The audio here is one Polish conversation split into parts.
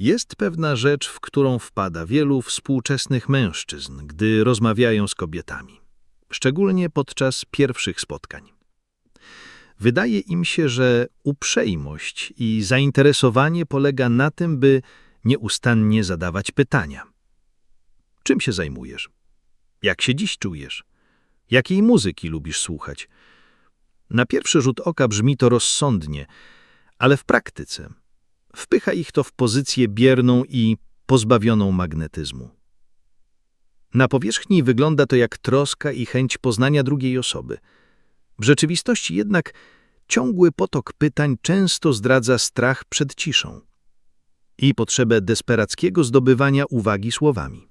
Jest pewna rzecz, w którą wpada wielu współczesnych mężczyzn, gdy rozmawiają z kobietami, szczególnie podczas pierwszych spotkań. Wydaje im się, że uprzejmość i zainteresowanie polega na tym, by nieustannie zadawać pytania. Czym się zajmujesz? Jak się dziś czujesz? Jakiej muzyki lubisz słuchać? Na pierwszy rzut oka brzmi to rozsądnie, ale w praktyce wpycha ich to w pozycję bierną i pozbawioną magnetyzmu. Na powierzchni wygląda to jak troska i chęć poznania drugiej osoby. W rzeczywistości jednak ciągły potok pytań często zdradza strach przed ciszą i potrzebę desperackiego zdobywania uwagi słowami.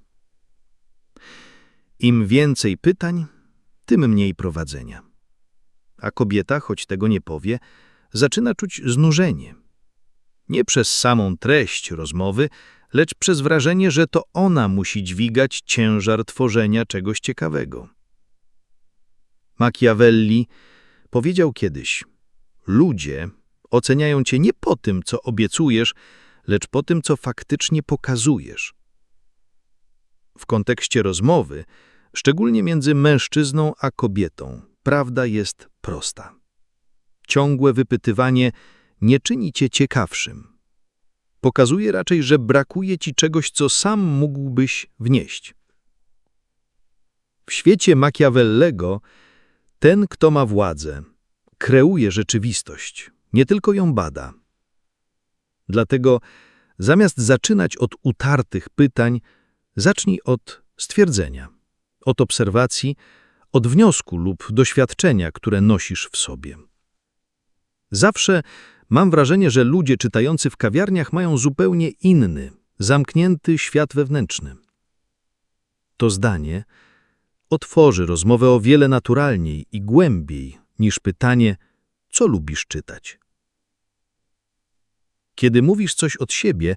Im więcej pytań, tym mniej prowadzenia. A kobieta, choć tego nie powie, zaczyna czuć znużenie. Nie przez samą treść rozmowy, lecz przez wrażenie, że to ona musi dźwigać ciężar tworzenia czegoś ciekawego. Machiavelli powiedział kiedyś: Ludzie oceniają cię nie po tym, co obiecujesz, lecz po tym, co faktycznie pokazujesz. W kontekście rozmowy, szczególnie między mężczyzną a kobietą, prawda jest prosta. Ciągłe wypytywanie nie czyni cię ciekawszym. Pokazuje raczej, że brakuje ci czegoś, co sam mógłbyś wnieść. W świecie Machiavellego ten, kto ma władzę, kreuje rzeczywistość, nie tylko ją bada. Dlatego zamiast zaczynać od utartych pytań, zacznij od stwierdzenia, od obserwacji, od wniosku lub doświadczenia, które nosisz w sobie. Zawsze mam wrażenie, że ludzie czytający w kawiarniach mają zupełnie inny, zamknięty świat wewnętrzny. To zdanie otworzy rozmowę o wiele naturalniej i głębiej niż pytanie, co lubisz czytać. Kiedy mówisz coś od siebie,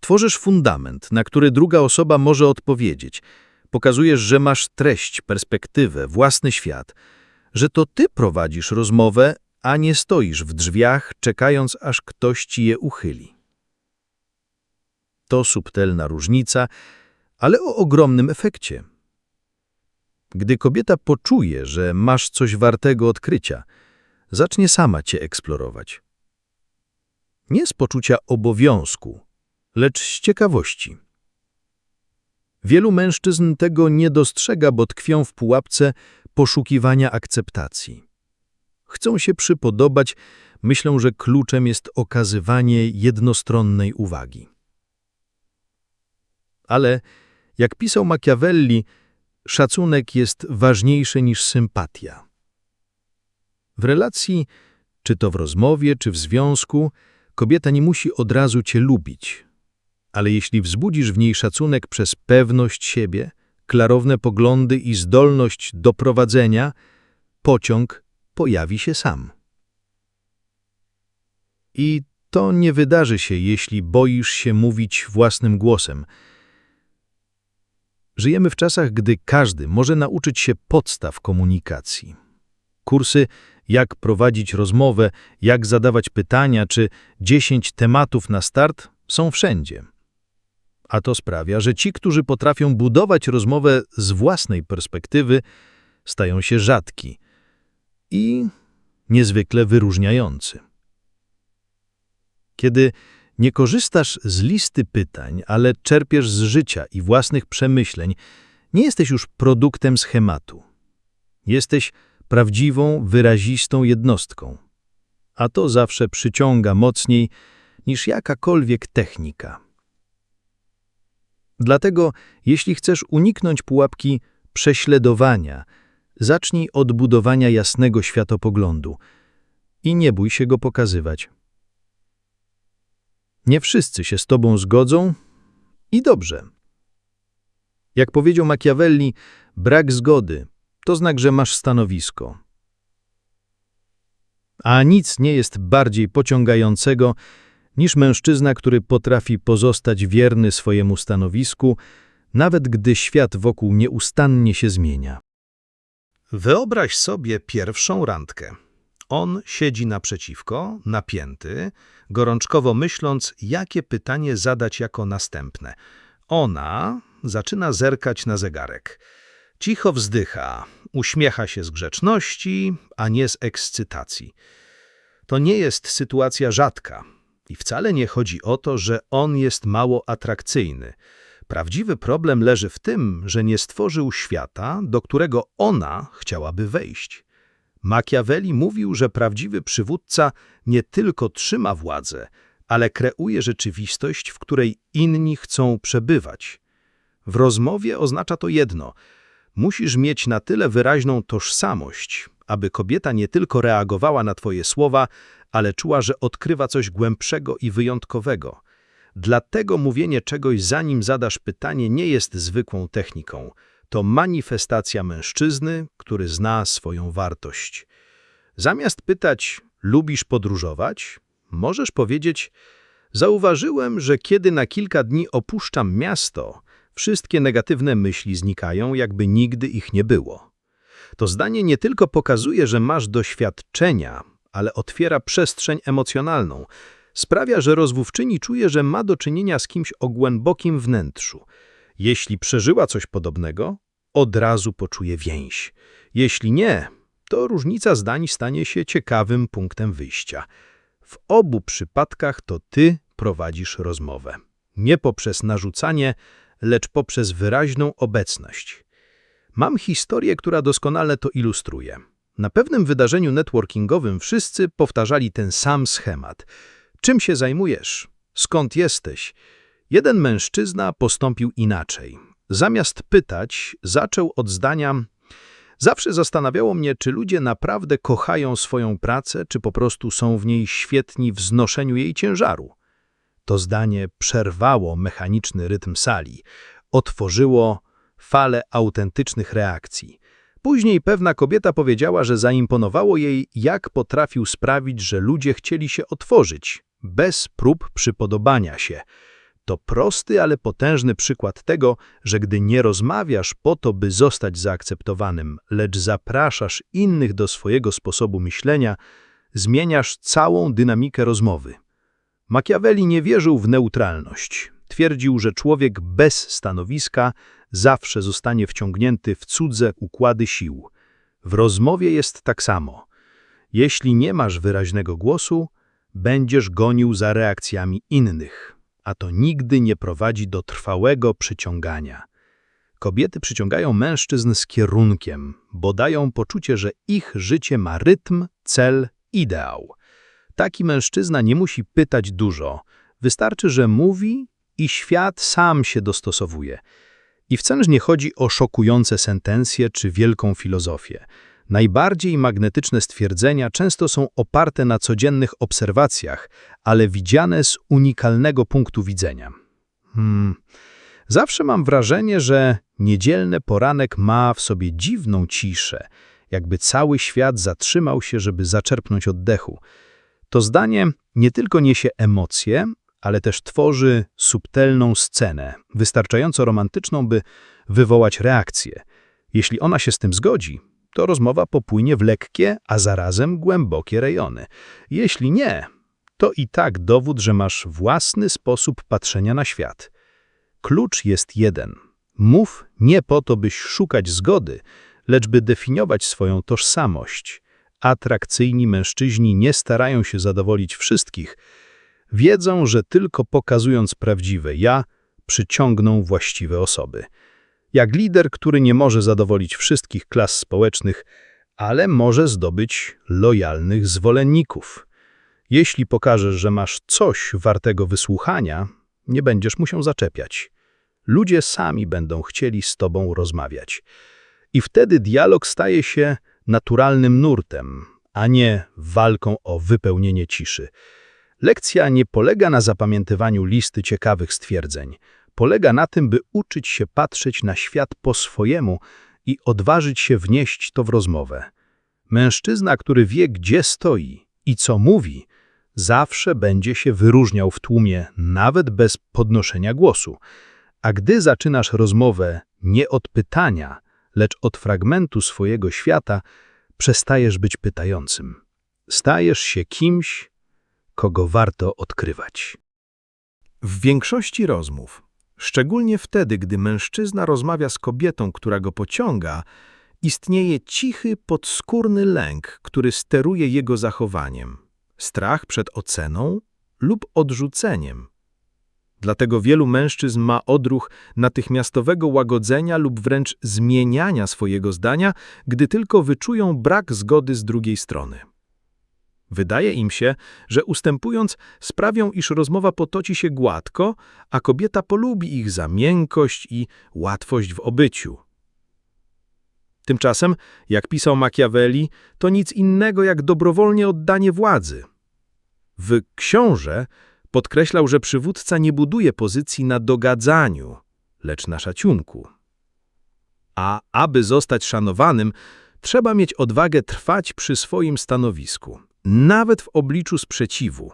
tworzysz fundament, na który druga osoba może odpowiedzieć. Pokazujesz, że masz treść, perspektywę, własny świat, że to ty prowadzisz rozmowę, a nie stoisz w drzwiach, czekając, aż ktoś ci je uchyli. To subtelna różnica, ale o ogromnym efekcie. Gdy kobieta poczuje, że masz coś wartego odkrycia, zacznie sama cię eksplorować. Nie z poczucia obowiązku, lecz z ciekawości. Wielu mężczyzn tego nie dostrzega, bo tkwią w pułapce poszukiwania akceptacji. Chcą się przypodobać, myślą, że kluczem jest okazywanie jednostronnej uwagi. Ale, jak pisał Machiavelli, szacunek jest ważniejszy niż sympatia. W relacji, czy to w rozmowie, czy w związku, kobieta nie musi od razu cię lubić. Ale jeśli wzbudzisz w niej szacunek przez pewność siebie, klarowne poglądy i zdolność do prowadzenia, pociąg pojawi się sam. I to nie wydarzy się, jeśli boisz się mówić własnym głosem. Żyjemy w czasach, gdy każdy może nauczyć się podstaw komunikacji. Kursy jak prowadzić rozmowę, jak zadawać pytania, czy 10 tematów na start są wszędzie. A to sprawia, że ci, którzy potrafią budować rozmowę z własnej perspektywy, stają się rzadki i niezwykle wyróżniający. Kiedy nie korzystasz z listy pytań, ale czerpiesz z życia i własnych przemyśleń, nie jesteś już produktem schematu. Jesteś prawdziwą, wyrazistą jednostką. A to zawsze przyciąga mocniej niż jakakolwiek technika. Dlatego, jeśli chcesz uniknąć pułapki prześladowania, zacznij od budowania jasnego światopoglądu i nie bój się go pokazywać. Nie wszyscy się z tobą zgodzą i dobrze. Jak powiedział Machiavelli, brak zgody to znak, że masz stanowisko. A nic nie jest bardziej pociągającego niż mężczyzna, który potrafi pozostać wierny swojemu stanowisku, nawet gdy świat wokół nieustannie się zmienia. Wyobraź sobie pierwszą randkę. On siedzi naprzeciwko, napięty, gorączkowo myśląc, jakie pytanie zadać jako następne. Ona zaczyna zerkać na zegarek. Cicho wzdycha, uśmiecha się z grzeczności, a nie z ekscytacji. To nie jest sytuacja rzadka i wcale nie chodzi o to, że on jest mało atrakcyjny. Prawdziwy problem leży w tym, że nie stworzył świata, do którego ona chciałaby wejść. Machiavelli mówił, że prawdziwy przywódca nie tylko trzyma władzę, ale kreuje rzeczywistość, w której inni chcą przebywać. W rozmowie oznacza to jedno – musisz mieć na tyle wyraźną tożsamość, aby kobieta nie tylko reagowała na twoje słowa, ale czuła, że odkrywa coś głębszego i wyjątkowego. Dlatego mówienie czegoś zanim zadasz pytanie nie jest zwykłą techniką. To manifestacja mężczyzny, który zna swoją wartość. Zamiast pytać, lubisz podróżować? Możesz powiedzieć, zauważyłem, że kiedy na kilka dni opuszczam miasto, wszystkie negatywne myśli znikają, jakby nigdy ich nie było. To zdanie nie tylko pokazuje, że masz doświadczenia, ale otwiera przestrzeń emocjonalną. Sprawia, że rozwówczyni czuje, że ma do czynienia z kimś o głębokim wnętrzu. Jeśli przeżyła coś podobnego, od razu poczuje więź. Jeśli nie, to różnica zdań stanie się ciekawym punktem wyjścia. W obu przypadkach to ty prowadzisz rozmowę. Nie poprzez narzucanie, lecz poprzez wyraźną obecność. Mam historię, która doskonale to ilustruje. Na pewnym wydarzeniu networkingowym wszyscy powtarzali ten sam schemat. Czym się zajmujesz? Skąd jesteś? Jeden mężczyzna postąpił inaczej. Zamiast pytać, zaczął od zdania Zawsze zastanawiało mnie, czy ludzie naprawdę kochają swoją pracę, czy po prostu są w niej świetni w znoszeniu jej ciężaru. To zdanie przerwało mechaniczny rytm sali, otworzyło falę autentycznych reakcji. Później pewna kobieta powiedziała, że zaimponowało jej, jak potrafił sprawić, że ludzie chcieli się otworzyć, bez prób przypodobania się. To prosty, ale potężny przykład tego, że gdy nie rozmawiasz po to, by zostać zaakceptowanym, lecz zapraszasz innych do swojego sposobu myślenia, zmieniasz całą dynamikę rozmowy. Machiavelli nie wierzył w neutralność. Twierdził, że człowiek bez stanowiska zawsze zostanie wciągnięty w cudze układy sił. W rozmowie jest tak samo. Jeśli nie masz wyraźnego głosu, będziesz gonił za reakcjami innych, a to nigdy nie prowadzi do trwałego przyciągania. Kobiety przyciągają mężczyzn z kierunkiem, bo dają poczucie, że ich życie ma rytm, cel, ideał. Taki mężczyzna nie musi pytać dużo. Wystarczy, że mówi i świat sam się dostosowuje. I wcale nie chodzi o szokujące sentencje czy wielką filozofię. Najbardziej magnetyczne stwierdzenia często są oparte na codziennych obserwacjach, ale widziane z unikalnego punktu widzenia. Hmm. Zawsze mam wrażenie, że niedzielny poranek ma w sobie dziwną ciszę, jakby cały świat zatrzymał się, żeby zaczerpnąć oddechu. To zdanie nie tylko niesie emocje, ale też tworzy subtelną scenę, wystarczająco romantyczną, by wywołać reakcję. Jeśli ona się z tym zgodzi, to rozmowa popłynie w lekkie, a zarazem głębokie rejony. Jeśli nie, to i tak dowód, że masz własny sposób patrzenia na świat. Klucz jest jeden. Mów nie po to, byś szukać zgody, lecz by definiować swoją tożsamość. Atrakcyjni mężczyźni nie starają się zadowolić wszystkich. Wiedzą, że tylko pokazując prawdziwe ja, przyciągną właściwe osoby. Jak lider, który nie może zadowolić wszystkich klas społecznych, ale może zdobyć lojalnych zwolenników. Jeśli pokażesz, że masz coś wartego wysłuchania, nie będziesz mu się zaczepiać. Ludzie sami będą chcieli z tobą rozmawiać. I wtedy dialog staje się naturalnym nurtem, a nie walką o wypełnienie ciszy. Lekcja nie polega na zapamiętywaniu listy ciekawych stwierdzeń. Polega na tym, by uczyć się patrzeć na świat po swojemu i odważyć się wnieść to w rozmowę. Mężczyzna, który wie, gdzie stoi i co mówi, zawsze będzie się wyróżniał w tłumie, nawet bez podnoszenia głosu. A gdy zaczynasz rozmowę nie od pytania, lecz od fragmentu swojego świata, przestajesz być pytającym. stajesz się kimś, kogo warto odkrywać. W większości rozmów, szczególnie wtedy, gdy mężczyzna rozmawia z kobietą, która go pociąga, istnieje cichy, podskórny lęk, który steruje jego zachowaniem. Strach przed oceną lub odrzuceniem. Dlatego wielu mężczyzn ma odruch natychmiastowego łagodzenia lub wręcz zmieniania swojego zdania, gdy tylko wyczują brak zgody z drugiej strony. Wydaje im się, że ustępując sprawią, iż rozmowa potoci się gładko, a kobieta polubi ich za miękkość i łatwość w obyciu. Tymczasem, jak pisał Machiavelli, to nic innego jak dobrowolnie oddanie władzy. W książę podkreślał, że przywódca nie buduje pozycji na dogadzaniu, lecz na szacunku. A aby zostać szanowanym, trzeba mieć odwagę trwać przy swoim stanowisku, nawet w obliczu sprzeciwu.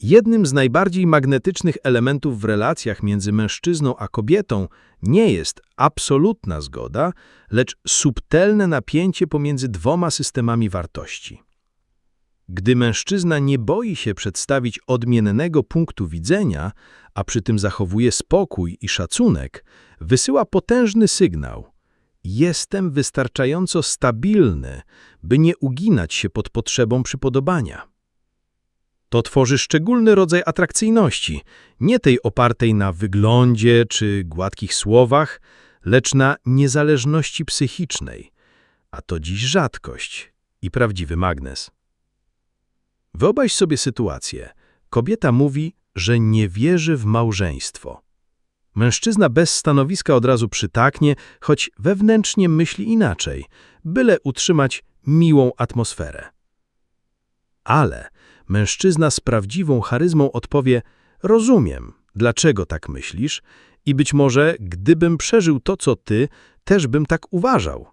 Jednym z najbardziej magnetycznych elementów w relacjach między mężczyzną a kobietą nie jest absolutna zgoda, lecz subtelne napięcie pomiędzy dwoma systemami wartości. Gdy mężczyzna nie boi się przedstawić odmiennego punktu widzenia, a przy tym zachowuje spokój i szacunek, wysyła potężny sygnał. Jestem wystarczająco stabilny, by nie uginać się pod potrzebą przypodobania. To tworzy szczególny rodzaj atrakcyjności, nie tej opartej na wyglądzie czy gładkich słowach, lecz na niezależności psychicznej, a to dziś rzadkość i prawdziwy magnes. Wyobraź sobie sytuację. Kobieta mówi, że nie wierzy w małżeństwo. Mężczyzna bez stanowiska od razu przytaknie, choć wewnętrznie myśli inaczej, byle utrzymać miłą atmosferę. Ale mężczyzna z prawdziwą charyzmą odpowie: Rozumiem, dlaczego tak myślisz, i być może, gdybym przeżył to, co ty, też bym tak uważał.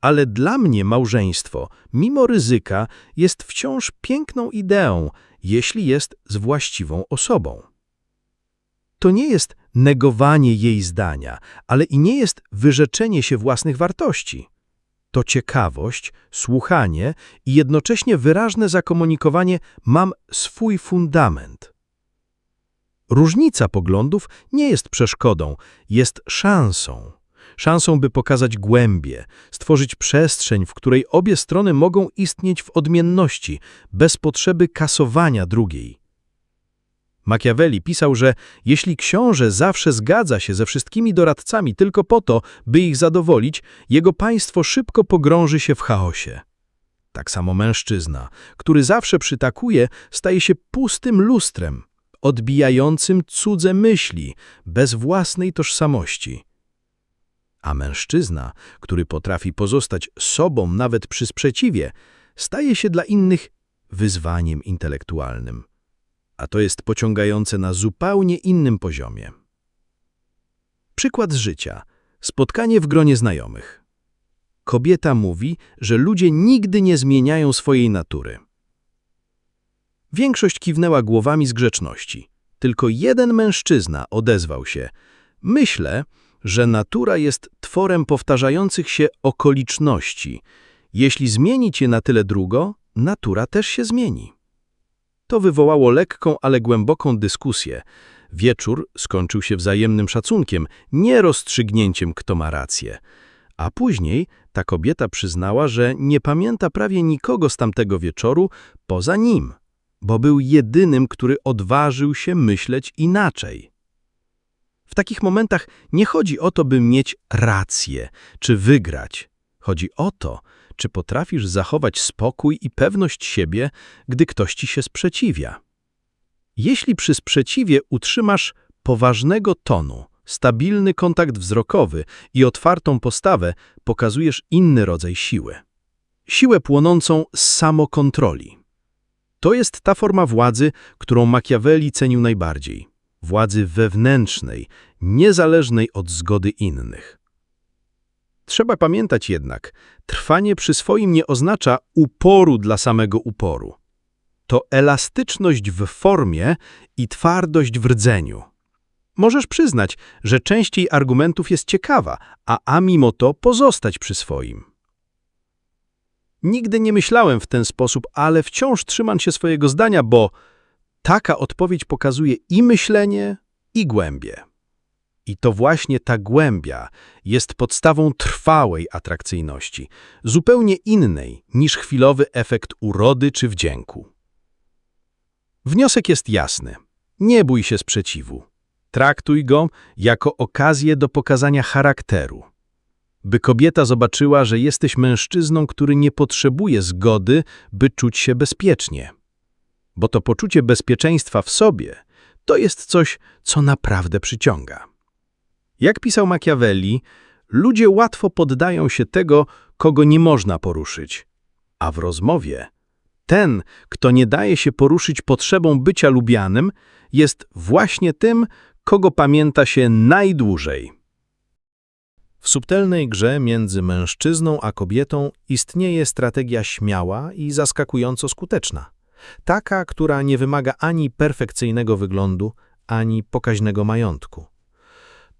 Ale dla mnie małżeństwo, mimo ryzyka, jest wciąż piękną ideą, jeśli jest z właściwą osobą. To nie jest negowanie jej zdania, ale i nie jest wyrzeczenie się własnych wartości. To ciekawość, słuchanie i jednocześnie wyraźne zakomunikowanie mam swój fundament. Różnica poglądów nie jest przeszkodą, jest szansą szansą, by pokazać głębie, stworzyć przestrzeń, w której obie strony mogą istnieć w odmienności, bez potrzeby kasowania drugiej. Machiavelli pisał, że jeśli książę zawsze zgadza się ze wszystkimi doradcami tylko po to, by ich zadowolić, jego państwo szybko pogrąży się w chaosie. Tak samo mężczyzna, który zawsze przytakuje, staje się pustym lustrem, odbijającym cudze myśli, bez własnej tożsamości a mężczyzna, który potrafi pozostać sobą nawet przy sprzeciwie, staje się dla innych wyzwaniem intelektualnym. A to jest pociągające na zupełnie innym poziomie. Przykład z życia. Spotkanie w gronie znajomych. Kobieta mówi, że ludzie nigdy nie zmieniają swojej natury. Większość kiwnęła głowami z grzeczności. Tylko jeden mężczyzna odezwał się. Myślę, że natura jest tworem powtarzających się okoliczności. Jeśli zmienić je na tyle długo, natura też się zmieni. To wywołało lekką, ale głęboką dyskusję. Wieczór skończył się wzajemnym szacunkiem, nie rozstrzygnięciem, kto ma rację. A później ta kobieta przyznała, że nie pamięta prawie nikogo z tamtego wieczoru poza nim, bo był jedynym, który odważył się myśleć inaczej. W takich momentach nie chodzi o to, by mieć rację czy wygrać. Chodzi o to, czy potrafisz zachować spokój i pewność siebie, gdy ktoś ci się sprzeciwia. Jeśli przy sprzeciwie utrzymasz poważnego tonu, stabilny kontakt wzrokowy i otwartą postawę, pokazujesz inny rodzaj siły. Siłę płonącą z samokontroli. To jest ta forma władzy, którą Machiavelli cenił najbardziej władzy wewnętrznej, niezależnej od zgody innych. Trzeba pamiętać jednak, trwanie przy swoim nie oznacza uporu dla samego uporu. To elastyczność w formie i twardość w rdzeniu. Możesz przyznać, że częściej argumentów jest ciekawa, a, a mimo to pozostać przy swoim. Nigdy nie myślałem w ten sposób, ale wciąż trzymam się swojego zdania, bo taka odpowiedź pokazuje i myślenie, i głębię. I to właśnie ta głębia jest podstawą trwałej atrakcyjności, zupełnie innej niż chwilowy efekt urody czy wdzięku. Wniosek jest jasny. Nie bój się sprzeciwu. Traktuj go jako okazję do pokazania charakteru. By kobieta zobaczyła, że jesteś mężczyzną, który nie potrzebuje zgody, by czuć się bezpiecznie. Bo to poczucie bezpieczeństwa w sobie to jest coś, co naprawdę przyciąga. Jak pisał Machiavelli, ludzie łatwo poddają się tego, kogo nie można poruszyć. A w rozmowie ten, kto nie daje się poruszyć potrzebą bycia lubianym, jest właśnie tym, kogo pamięta się najdłużej. W subtelnej grze między mężczyzną a kobietą istnieje strategia śmiała i zaskakująco skuteczna. Taka, która nie wymaga ani perfekcyjnego wyglądu, ani pokaźnego majątku.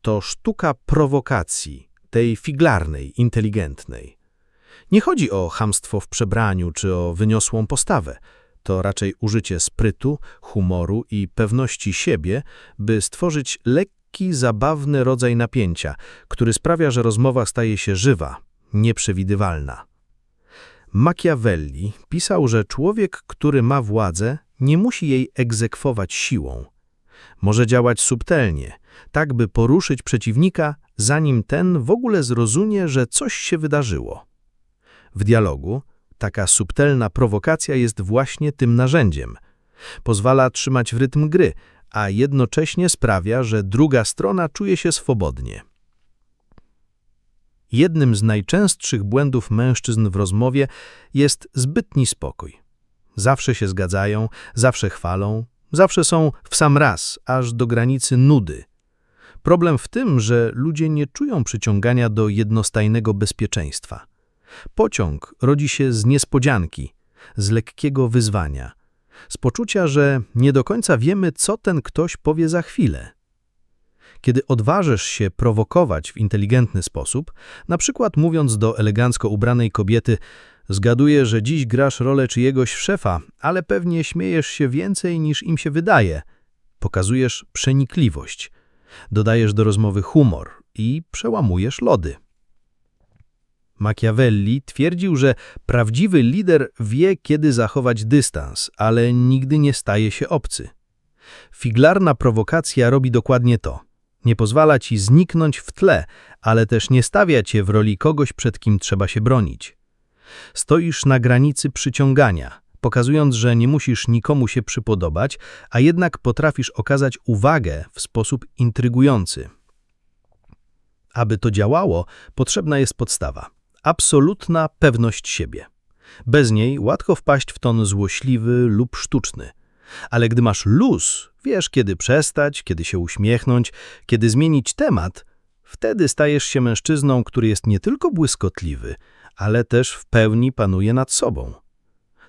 To sztuka prowokacji, tej figlarnej, inteligentnej. Nie chodzi o chamstwo w przebraniu czy o wyniosłą postawę. To raczej użycie sprytu, humoru i pewności siebie, by stworzyć lekki, zabawny rodzaj napięcia, który sprawia, że rozmowa staje się żywa, nieprzewidywalna. Machiavelli pisał, że człowiek, który ma władzę, nie musi jej egzekwować siłą. Może działać subtelnie, tak by poruszyć przeciwnika, zanim ten w ogóle zrozumie, że coś się wydarzyło. W dialogu taka subtelna prowokacja jest właśnie tym narzędziem. Pozwala trzymać w rytm gry, a jednocześnie sprawia, że druga strona czuje się swobodnie. Jednym z najczęstszych błędów mężczyzn w rozmowie jest zbytni spokój. Zawsze się zgadzają, zawsze chwalą, zawsze są w sam raz, aż do granicy nudy. Problem w tym, że ludzie nie czują przyciągania do jednostajnego bezpieczeństwa. Pociąg rodzi się z niespodzianki, z lekkiego wyzwania, z poczucia, że nie do końca wiemy, co ten ktoś powie za chwilę. Kiedy odważysz się prowokować w inteligentny sposób, na przykład mówiąc do elegancko ubranej kobiety Zgaduję, że dziś grasz rolę czyjegoś szefa, ale pewnie śmiejesz się więcej niż im się wydaje. Pokazujesz przenikliwość. Dodajesz do rozmowy humor i przełamujesz lody. Machiavelli twierdził, że prawdziwy lider wie, kiedy zachować dystans, ale nigdy nie staje się obcy. Figlarna prowokacja robi dokładnie to. Nie pozwala ci zniknąć w tle, ale też nie stawia cię w roli kogoś, przed kim trzeba się bronić. Stoisz na granicy przyciągania, pokazując, że nie musisz nikomu się przypodobać, a jednak potrafisz okazać uwagę w sposób intrygujący. Aby to działało, potrzebna jest podstawa absolutna pewność siebie. Bez niej łatwo wpaść w ton złośliwy lub sztuczny. Ale gdy masz luz, wiesz kiedy przestać, kiedy się uśmiechnąć, kiedy zmienić temat, wtedy stajesz się mężczyzną, który jest nie tylko błyskotliwy, ale też w pełni panuje nad sobą.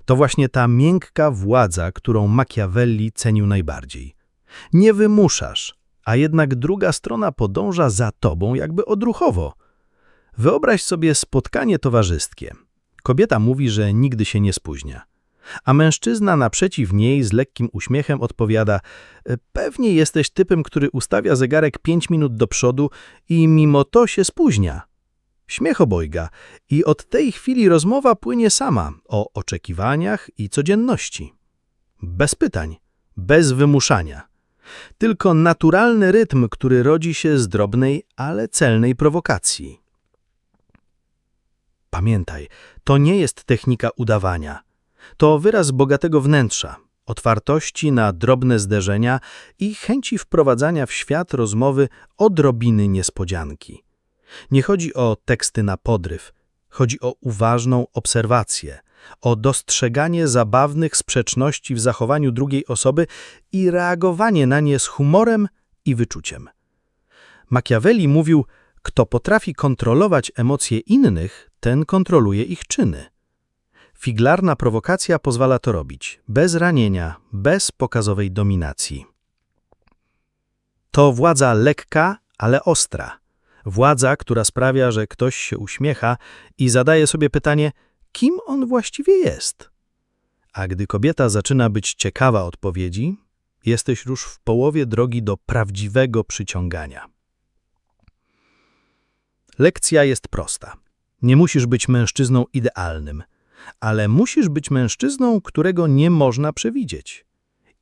To właśnie ta miękka władza, którą Machiavelli cenił najbardziej. Nie wymuszasz, a jednak druga strona podąża za tobą jakby odruchowo – Wyobraź sobie spotkanie towarzyskie. Kobieta mówi, że nigdy się nie spóźnia. A mężczyzna naprzeciw niej z lekkim uśmiechem odpowiada Pewnie jesteś typem, który ustawia zegarek pięć minut do przodu i mimo to się spóźnia. Śmiech obojga i od tej chwili rozmowa płynie sama o oczekiwaniach i codzienności. Bez pytań, bez wymuszania. Tylko naturalny rytm, który rodzi się z drobnej, ale celnej prowokacji. Pamiętaj, to nie jest technika udawania. To wyraz bogatego wnętrza, otwartości na drobne zderzenia i chęci wprowadzania w świat rozmowy odrobiny niespodzianki. Nie chodzi o teksty na podryw, chodzi o uważną obserwację, o dostrzeganie zabawnych sprzeczności w zachowaniu drugiej osoby i reagowanie na nie z humorem i wyczuciem. Machiavelli mówił, kto potrafi kontrolować emocje innych, ten kontroluje ich czyny. Figlarna prowokacja pozwala to robić, bez ranienia, bez pokazowej dominacji. To władza lekka, ale ostra. Władza, która sprawia, że ktoś się uśmiecha i zadaje sobie pytanie, kim on właściwie jest. A gdy kobieta zaczyna być ciekawa odpowiedzi, jesteś już w połowie drogi do prawdziwego przyciągania. Lekcja jest prosta. Nie musisz być mężczyzną idealnym, ale musisz być mężczyzną, którego nie można przewidzieć.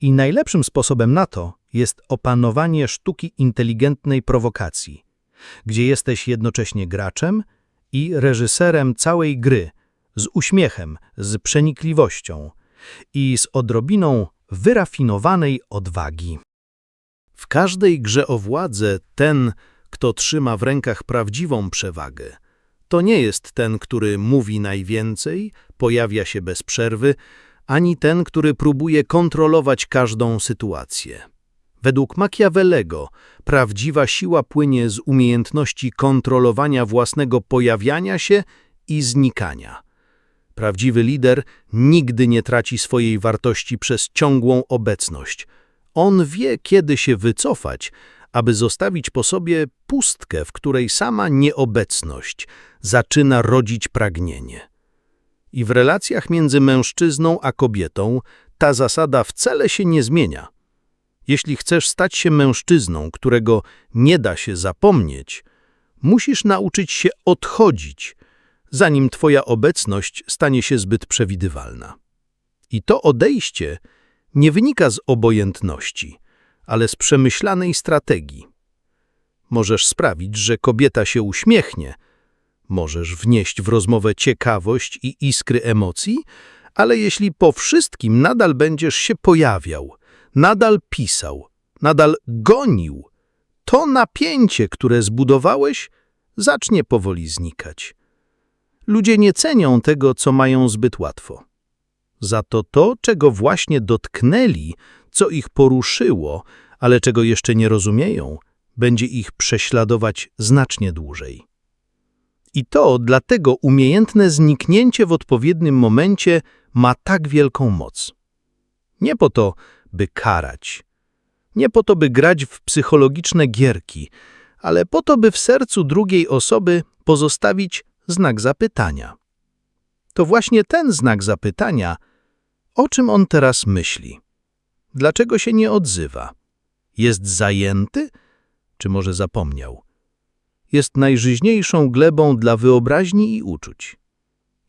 I najlepszym sposobem na to jest opanowanie sztuki inteligentnej prowokacji, gdzie jesteś jednocześnie graczem i reżyserem całej gry, z uśmiechem, z przenikliwością i z odrobiną wyrafinowanej odwagi. W każdej grze o władzę ten, kto trzyma w rękach prawdziwą przewagę, to nie jest ten, który mówi najwięcej, pojawia się bez przerwy, ani ten, który próbuje kontrolować każdą sytuację. Według Machiavellego prawdziwa siła płynie z umiejętności kontrolowania własnego pojawiania się i znikania. Prawdziwy lider nigdy nie traci swojej wartości przez ciągłą obecność. On wie, kiedy się wycofać, aby zostawić po sobie pustkę, w której sama nieobecność zaczyna rodzić pragnienie. I w relacjach między mężczyzną a kobietą ta zasada wcale się nie zmienia. Jeśli chcesz stać się mężczyzną, którego nie da się zapomnieć, musisz nauczyć się odchodzić, zanim twoja obecność stanie się zbyt przewidywalna. I to odejście nie wynika z obojętności, ale z przemyślanej strategii. Możesz sprawić, że kobieta się uśmiechnie, możesz wnieść w rozmowę ciekawość i iskry emocji, ale jeśli po wszystkim nadal będziesz się pojawiał, nadal pisał, nadal gonił, to napięcie, które zbudowałeś, zacznie powoli znikać. Ludzie nie cenią tego, co mają zbyt łatwo. Za to to, czego właśnie dotknęli, co ich poruszyło, ale czego jeszcze nie rozumieją, będzie ich prześladować znacznie dłużej. I to dlatego umiejętne zniknięcie w odpowiednim momencie ma tak wielką moc. Nie po to, by karać, nie po to, by grać w psychologiczne gierki, ale po to, by w sercu drugiej osoby pozostawić znak zapytania. To właśnie ten znak zapytania, o czym on teraz myśli. Dlaczego się nie odzywa? Jest zajęty? Czy może zapomniał? Jest najżyźniejszą glebą dla wyobraźni i uczuć.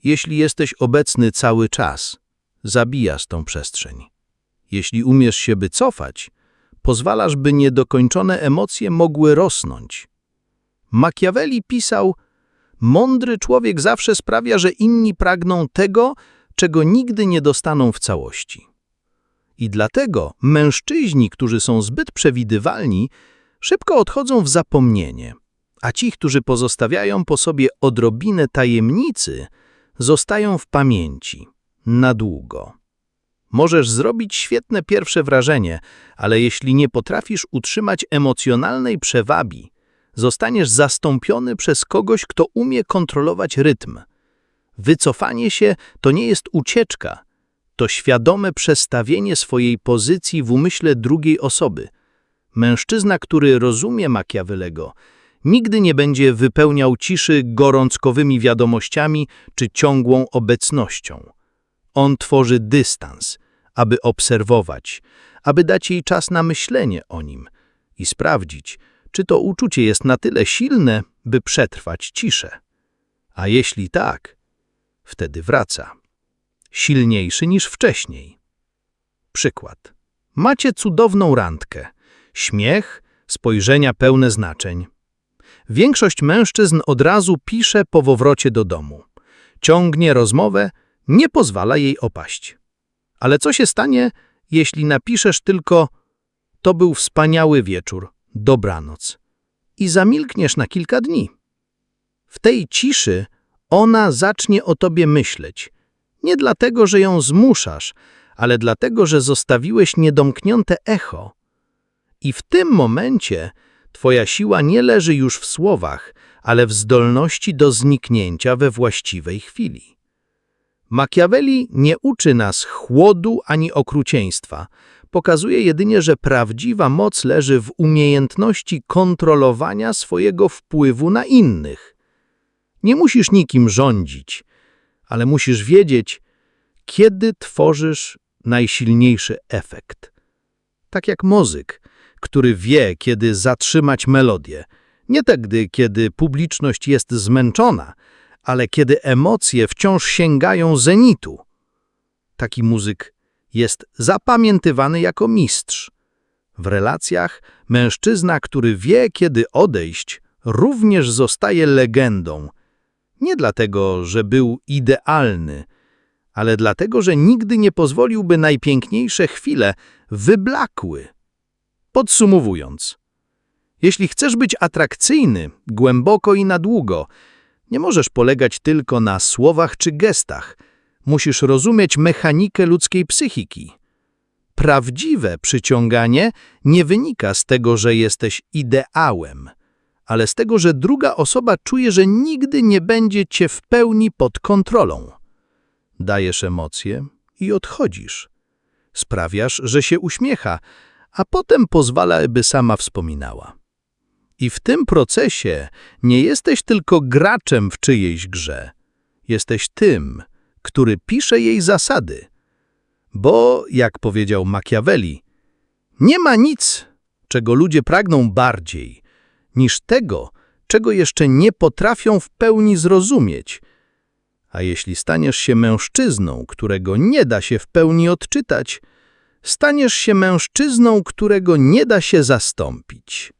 Jeśli jesteś obecny cały czas, zabijasz tą przestrzeń. Jeśli umiesz się by cofać, pozwalasz, by niedokończone emocje mogły rosnąć. Machiavelli pisał, mądry człowiek zawsze sprawia, że inni pragną tego, czego nigdy nie dostaną w całości. I dlatego mężczyźni, którzy są zbyt przewidywalni, szybko odchodzą w zapomnienie, a ci, którzy pozostawiają po sobie odrobinę tajemnicy, zostają w pamięci na długo. Możesz zrobić świetne pierwsze wrażenie, ale jeśli nie potrafisz utrzymać emocjonalnej przewagi, zostaniesz zastąpiony przez kogoś, kto umie kontrolować rytm. Wycofanie się to nie jest ucieczka, to świadome przestawienie swojej pozycji w umyśle drugiej osoby. Mężczyzna, który rozumie Machiavellego, nigdy nie będzie wypełniał ciszy gorączkowymi wiadomościami czy ciągłą obecnością. On tworzy dystans, aby obserwować, aby dać jej czas na myślenie o nim i sprawdzić, czy to uczucie jest na tyle silne, by przetrwać ciszę. A jeśli tak, wtedy wraca. Silniejszy niż wcześniej. Przykład. Macie cudowną randkę. Śmiech, spojrzenia pełne znaczeń. Większość mężczyzn od razu pisze po powrocie do domu. Ciągnie rozmowę, nie pozwala jej opaść. Ale co się stanie, jeśli napiszesz tylko to był wspaniały wieczór, dobranoc i zamilkniesz na kilka dni? W tej ciszy ona zacznie o tobie myśleć. Nie dlatego, że ją zmuszasz, ale dlatego, że zostawiłeś niedomknięte echo. I w tym momencie twoja siła nie leży już w słowach, ale w zdolności do zniknięcia we właściwej chwili. Machiavelli nie uczy nas chłodu ani okrucieństwa. Pokazuje jedynie, że prawdziwa moc leży w umiejętności kontrolowania swojego wpływu na innych. Nie musisz nikim rządzić, ale musisz wiedzieć, kiedy tworzysz najsilniejszy efekt. Tak jak muzyk, który wie, kiedy zatrzymać melodię. Nie wtedy, kiedy publiczność jest zmęczona, ale kiedy emocje wciąż sięgają zenitu. Taki muzyk jest zapamiętywany jako mistrz. W relacjach mężczyzna, który wie, kiedy odejść, również zostaje legendą. Nie dlatego, że był idealny, ale dlatego, że nigdy nie pozwoliłby najpiękniejsze chwile wyblakły. Podsumowując, jeśli chcesz być atrakcyjny, głęboko i na długo, nie możesz polegać tylko na słowach czy gestach. Musisz rozumieć mechanikę ludzkiej psychiki. Prawdziwe przyciąganie nie wynika z tego, że jesteś ideałem, ale z tego, że druga osoba czuje, że nigdy nie będzie cię w pełni pod kontrolą. Dajesz emocje i odchodzisz. Sprawiasz, że się uśmiecha, a potem pozwala, by sama wspominała. I w tym procesie nie jesteś tylko graczem w czyjejś grze. Jesteś tym, który pisze jej zasady. Bo, jak powiedział Machiavelli, nie ma nic, czego ludzie pragną bardziej, niż tego, czego jeszcze nie potrafią w pełni zrozumieć. A jeśli staniesz się mężczyzną, którego nie da się w pełni odczytać, staniesz się mężczyzną, którego nie da się zastąpić.